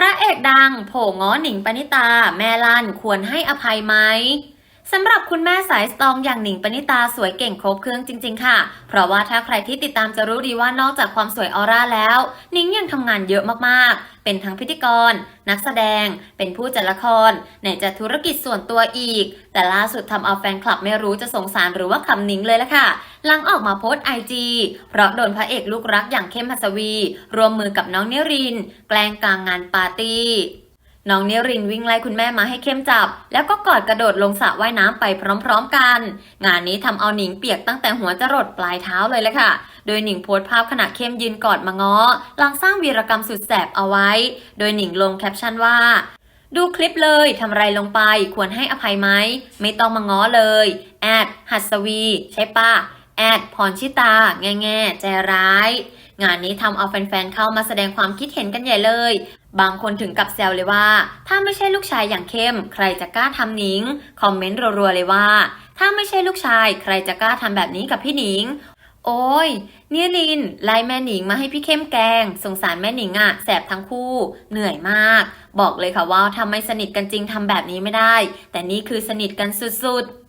พระเอกดัง โผง้อหนิงปณิตา แม่ลั่นควรให้อภัยไหม สำหรับคุณแม่สายสตรองอย่างหนิงปณิตาสวยเก่งครบเครื่องจริง ๆ ค่ะ เพราะว่าถ้าใครที่ติดตามจะรู้ดีว่านอกจากความสวยออร่าแล้ว หนิงยังทำงานเยอะมากๆ เป็นทั้งพิธีกร นักแสดง เป็นผู้จัดละครไหนจะธุรกิจส่วนตัวอีก แต่ล่าสุดทำเอาแฟนคลับไม่รู้จะสงสารหรือว่าขำหนิงเลยละค่ะ หลังออกมาโพสต์ไอจีเพราะโดนพระเอกลูกรักอย่างเข้มหัสวี รวมมือกับน้องเนริน แกล้งกลางงานปาร์ตี้ น้องเนรินวิ่งไล่คุณแม่มาให้เข้มจับ แล้วก็กอดกระโดดลงสระว่ายน้ำไปพร้อมๆกัน งานนี้ทำเอาหนิงเปียกตั้งแต่หัวจรดปลายเท้าเลยแหละค่ะ โดยหนิงโพสต์ภาพขณะเข้มยืนกอดมาง้อหลังสร้างวีรกรรมสุดแสบเอาไว้ โดยหนิงลงแคปชั่นว่าดูคลิปเลยทำไรลงไปควรให้อภัยไหม ไม่ต้องมาง้อเลยแอดหัสวี ใช่ปะแอดพรชิตา แง่แง่ใจร้าย งานนี้ทำเอาแฟนๆเข้ามาแสดงความคิดเห็นกันใหญ่เลย บางคนถึงกับแซวเลยว่า ถ้าไม่ใช่ลูกชายอย่างเข้ม ใครจะกล้าทำหนิง คอมเมนต์รัวๆเลยว่า ถ้าไม่ใช่ลูกชาย ใครจะกล้าทำแบบนี้กับพี่หนิง โอ้ยเนี่ยลินไล่แม่หนิงมาให้พี่เข้มแกง สงสารแม่หนิงอะแสบทั้งคู่ เหนื่อยมาก บอกเลยค่ะว่าถ้าไม่สนิทกันจริงทำแบบนี้ไม่ได้ แต่นี่คือสนิทกันสุดๆ